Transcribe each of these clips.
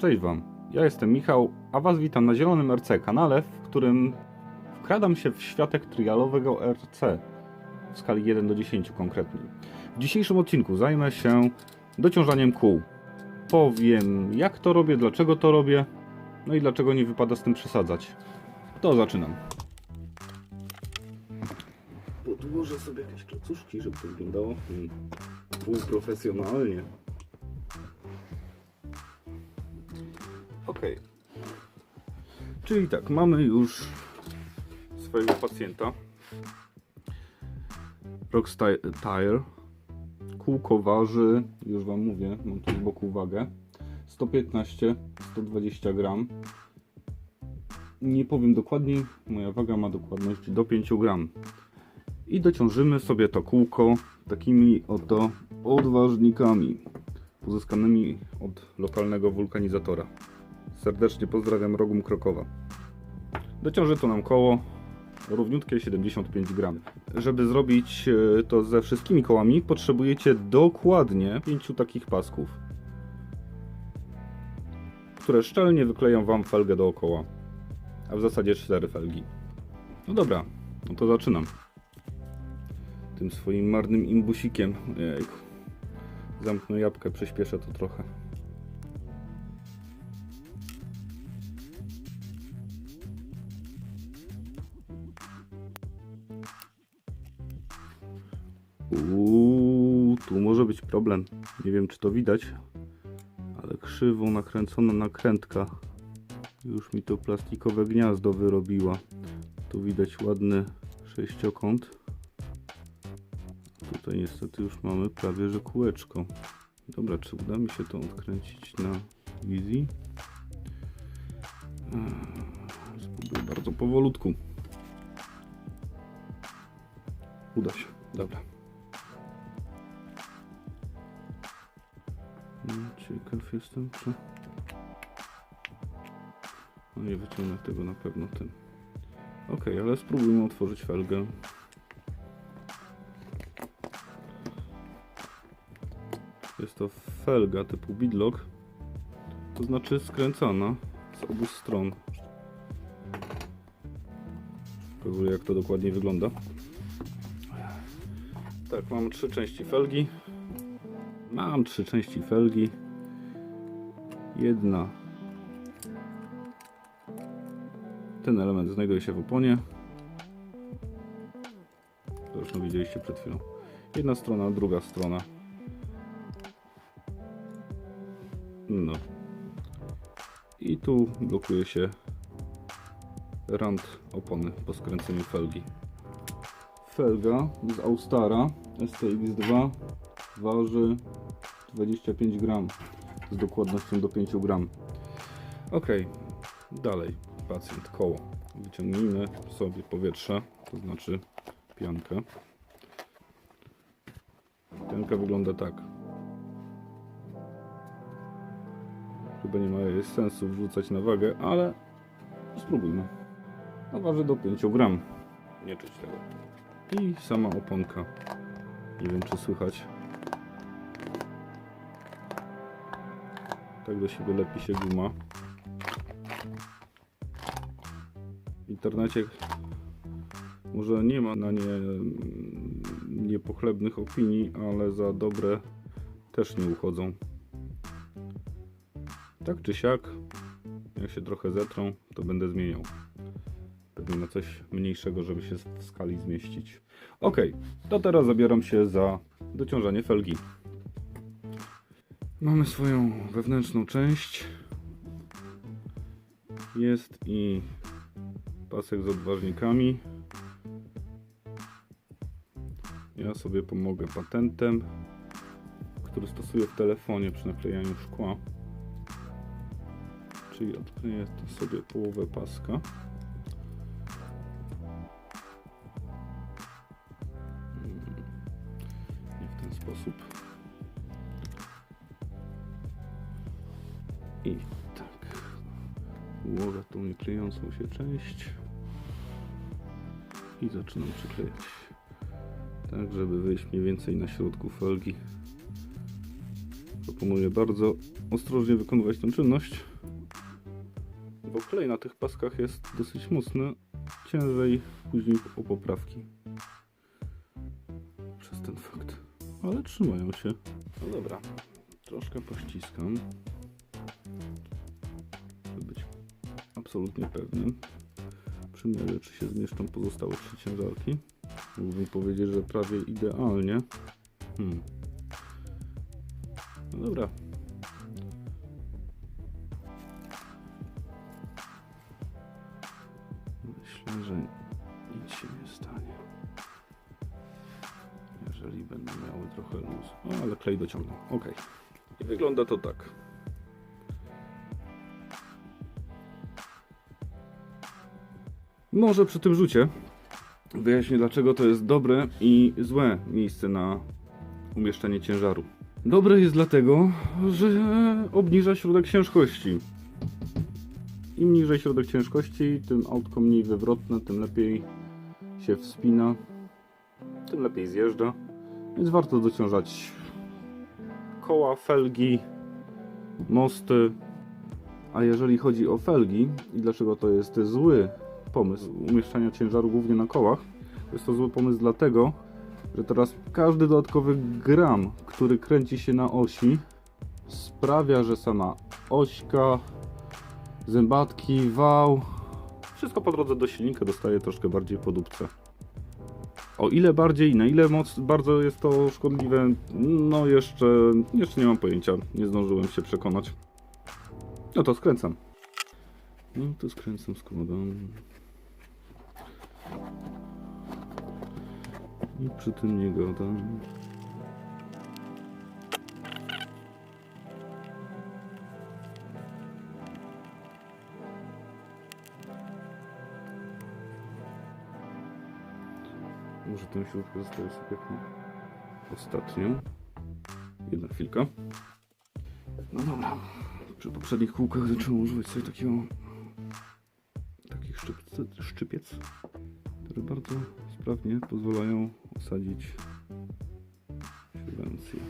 Cześć Wam, ja jestem Michał, a Was witam na Zielonym RC kanale, w którym wkradam się w światek trialowego RC w skali 1 do 10 konkretnie. W dzisiejszym odcinku zajmę się dociążaniem kół. Powiem jak to robię, dlaczego to robię, no i dlaczego nie wypada z tym przesadzać. To zaczynam. Podłożę sobie jakieś klocuszki, żeby to wyglądało hmm, Ok. Czyli tak, mamy już swojego pacjenta. Rockstyle. Kółko waży, już Wam mówię, mam tu z boku wagę. 115-120 gram. Nie powiem dokładnie, moja waga ma dokładność do 5 gram. I dociążymy sobie to kółko takimi oto odważnikami pozyskanymi od lokalnego wulkanizatora. Serdecznie pozdrawiam Rogum Krokowa. Dociąży to nam koło równiutkie 75 gram. Żeby zrobić e, to ze wszystkimi kołami potrzebujecie dokładnie 5 takich pasków, które szczelnie wykleją Wam felgę dookoła, a w zasadzie 4 felgi. No dobra, no to zaczynam. Tym swoim marnym imbusikiem. Jejku. Zamknę jabłkę, przyspieszę to trochę. Uuu, tu może być problem. Nie wiem, czy to widać, ale krzywo nakręcona nakrętka już mi to plastikowe gniazdo wyrobiła. Tu widać ładny sześciokąt. Tutaj niestety już mamy prawie że kółeczko. Dobra, czy uda mi się to odkręcić na wizji? Eee, Spróbuję bardzo powolutku. Uda się, dobra. Ciekaw jestem, czy... No nie wyciągnę tego na pewno tym. Ok, ale spróbujmy otworzyć felgę. Jest to felga typu bidlock, to znaczy skręcana z obu stron. Pokazuję jak to dokładnie wygląda. Tak, mam trzy części felgi. Mam trzy części felgi. Jedna. Ten element znajduje się w oponie. Zresztą widzieliście przed chwilą. Jedna strona, druga strona. No. I tu blokuje się rand opony po skręceniu felgi. Felga z Austara STX2 waży 25 gram z dokładnością do 5 gram. Ok, dalej pacjent koło. Wyciągnijmy sobie powietrze, to znaczy piankę. Pianka wygląda tak. Chyba nie ma jej sensu wrzucać na wagę, ale spróbujmy. A waży do 5 gram. Nie czuć tego. I sama oponka. Nie wiem czy słychać. Tak do siebie lepi się guma. W internecie może nie ma na nie mm, niepochlebnych opinii, ale za dobre też nie uchodzą. Tak czy siak, jak się trochę zetrą, to będę zmieniał. Pewnie na coś mniejszego, żeby się w skali zmieścić. Ok, to teraz zabieram się za dociążanie felgi. Mamy swoją wewnętrzną część. Jest i pasek z odważnikami. Ja sobie pomogę patentem, który stosuję w telefonie przy naklejaniu szkła. Czyli odkleję to sobie połowę paska. Nie w ten sposób. I tak. Ułożę tą nieklejącą się część. I zaczynam przyklejać. Tak, żeby wyjść mniej więcej na środku felgi. Proponuję bardzo ostrożnie wykonywać tę czynność, bo klej na tych paskach jest dosyć mocny, ciężej później o poprawki przez ten fakt. Ale trzymają się. No dobra, troszkę pościskam, absolutnie pewnym. Przymierzę, czy się zmieszczą pozostałe trzy ciężarki. Mógłbym powiedzieć, że prawie idealnie. Hmm. No dobra. Myślę, że nic się nie stanie. Jeżeli będą miały trochę luz. O, ale klej dociągnął. Ok. I wygląda to tak. Może przy tym rzucie wyjaśnię dlaczego to jest dobre i złe miejsce na umieszczenie ciężaru. Dobre jest dlatego, że obniża środek ciężkości. Im niżej środek ciężkości, tym autko mniej wywrotne, tym lepiej się wspina, tym lepiej zjeżdża. Więc warto dociążać koła, felgi, mosty. A jeżeli chodzi o felgi i dlaczego to jest zły pomysł umieszczania ciężaru głównie na kołach, jest to zły pomysł dlatego, że teraz każdy dodatkowy gram, który kręci się na osi, sprawia, że sama ośka, zębatki, wał, wszystko po drodze do silnika dostaje troszkę bardziej po dupce. O ile bardziej, na ile moc, bardzo jest to szkodliwe, no jeszcze, jeszcze nie mam pojęcia, nie zdążyłem się przekonać. No to skręcam. No to skręcam z I przy tym nie gadam. Może tę śrubkę zostawię sobie jako ostatnią. Jedna chwilka. No dobra. Przy poprzednich kółkach zacząłem używać sobie takiego takich szczypce, szczypiec, które bardzo sprawnie pozwalają osadzić subwencję.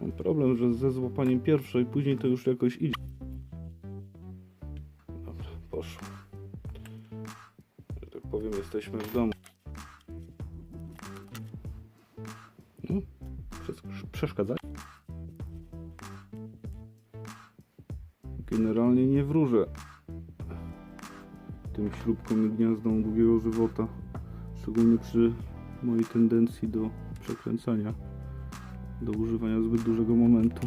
Mam problem, że ze złapaniem pierwszej, później to już jakoś idzie. Dobra, poszło. Tak powiem, jesteśmy w domu. No, przes- przeszkadza? Generalnie tym śrubkom i gniazdom długiego żywota. Szczególnie przy mojej tendencji do przekręcania, do używania zbyt dużego momentu.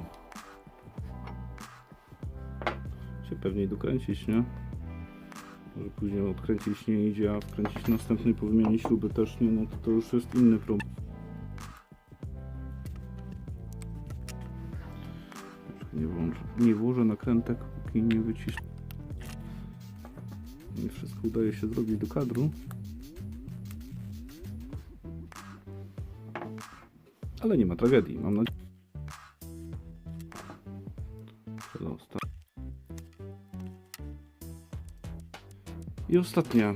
Się pewniej dokręcić, nie? Może później odkręcić nie idzie, a wkręcić następnej po wymianie śruby też nie, no to, to już jest inny problem. Nie, włączę, nie włożę nakrętek, póki nie wyciszę. Nie wszystko udaje się zrobić do kadru. Ale nie ma tragedii, mam nadzieję. I ostatnia.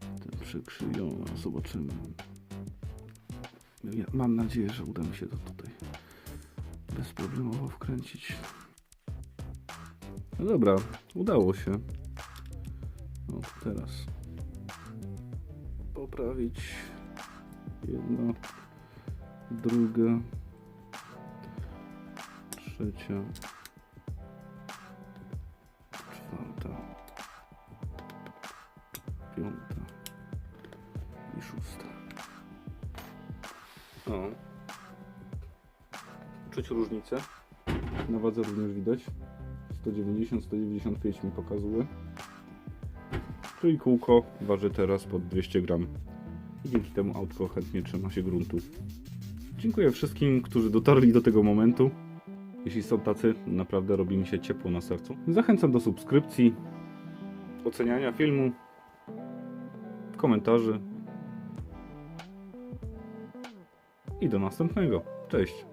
Ten przekrzywiona, zobaczymy. Ja mam nadzieję, że uda mi się to tutaj bezproblemowo wkręcić. No dobra, udało się. No teraz poprawić jedno, druga, trzecia, czwarta, piąta i szósta. O. Czuć różnicę. Na wadze również widać. 190-195 mi pokazuje. Czyli kółko waży teraz pod 200 gram. I dzięki temu autko chętnie trzyma się gruntu. Dziękuję wszystkim, którzy dotarli do tego momentu. Jeśli są tacy, naprawdę robi mi się ciepło na sercu. Zachęcam do subskrypcji, oceniania filmu, komentarzy i do następnego. Cześć!